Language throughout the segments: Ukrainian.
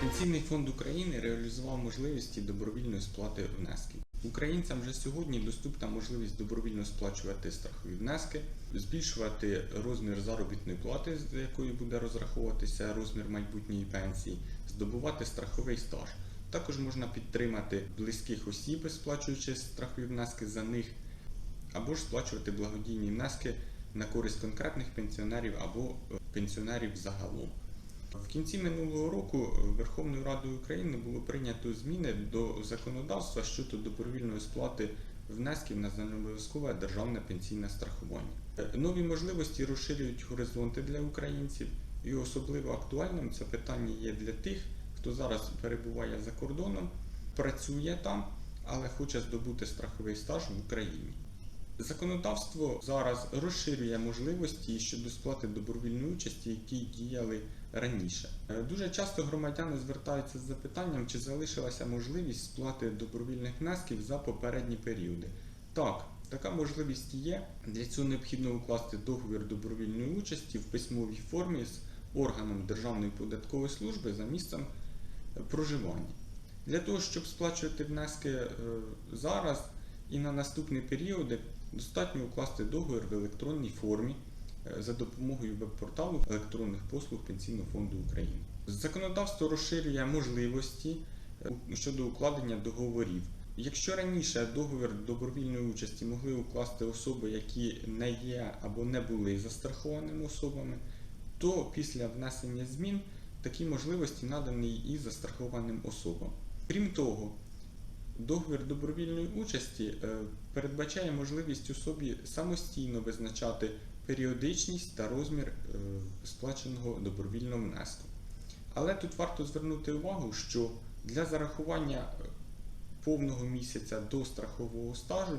Пенсійний фонд України реалізував можливості добровільної сплати внесків. Українцям вже сьогодні доступна можливість добровільно сплачувати страхові внески, збільшувати розмір заробітної плати, з якої буде розраховуватися розмір майбутньої пенсії, здобувати страховий стаж. Також можна підтримати близьких осіб, сплачуючи страхові внески за них, або ж сплачувати благодійні внески на користь конкретних пенсіонерів або е, пенсіонерів загалом. В кінці минулого року Верховною Радою України було прийнято зміни до законодавства щодо добровільної сплати внесків на загальнообов'язкове державне пенсійне страхування. Нові можливості розширюють горизонти для українців, і особливо актуальним це питання є для тих, хто зараз перебуває за кордоном, працює там, але хоче здобути страховий стаж в Україні. Законодавство зараз розширює можливості щодо сплати добровільної участі, які діяли раніше. Е, Дуже часто громадяни звертаються з запитанням, чи залишилася можливість сплати добровільних внесків за попередні періоди. Так, така можливість є. Для цього необхідно укласти договір добровільної участі в письмовій формі з органом Державної податкової служби за місцем е, проживання. Для того, щоб сплачувати внески е, зараз і на наступні періоди, достатньо укласти договір в електронній формі за допомогою веб-порталу електронних послуг Пенсійного фонду України. Законодавство розширює можливості е, щодо укладення договорів. Якщо раніше договір добровільної участі могли укласти особи, які не є або не були застрахованими особами, то після внесення змін такі можливості надані і застрахованим особам. Крім того, договір добровільної участі е, передбачає можливість особі самостійно визначати періодичність та розмір е, сплаченого добровільного внеску. Але тут варто звернути увагу, що для зарахування е, повного місяця до страхового стажу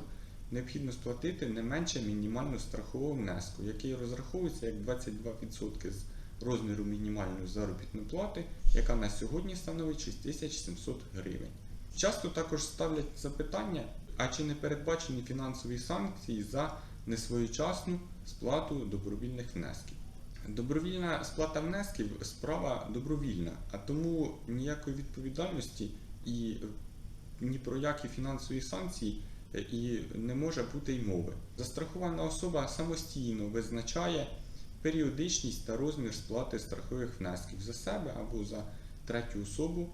необхідно сплатити не менше мінімального страхового внеску, який розраховується як 22% з розміру мінімальної заробітної плати, яка на сьогодні становить 6700 гривень. Часто також ставлять запитання, а чи не передбачені фінансові санкції за несвоєчасну сплату добровільних внесків. Добровільна сплата внесків справа добровільна, а тому ніякої відповідальності і ні про які фінансові санкції е, і не може бути й мови. Застрахована особа самостійно визначає періодичність та розмір сплати страхових внесків за себе або за третю особу,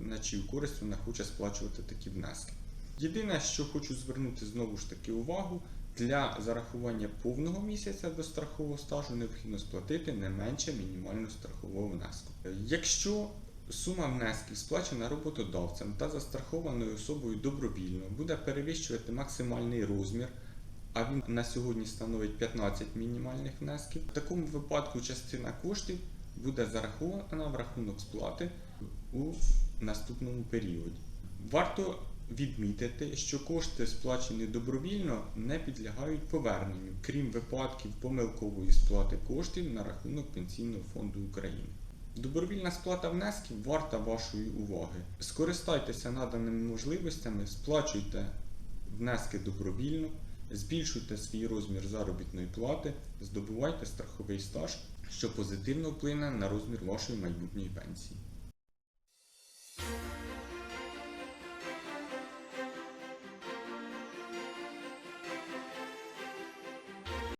на чию користь вона хоче сплачувати такі внески. Єдине, що хочу звернути знову ж таки увагу, для зарахування повного місяця до страхового стажу необхідно сплатити не менше мінімального страхового внеску. Е, Якщо сума внесків сплачена роботодавцем та застрахованою особою добровільно буде перевищувати максимальний розмір, а він на сьогодні становить 15 мінімальних внесків, в такому випадку частина коштів буде зарахована в рахунок сплати у наступному періоді. Варто відмітити, що кошти, сплачені добровільно, не підлягають поверненню, крім випадків помилкової сплати коштів на рахунок Пенсійного фонду України. Добровільна сплата внесків варта вашої уваги. Скористайтеся наданими можливостями, сплачуйте внески добровільно, збільшуйте свій розмір заробітної плати, здобувайте страховий стаж, що позитивно вплине на розмір вашої майбутньої пенсії.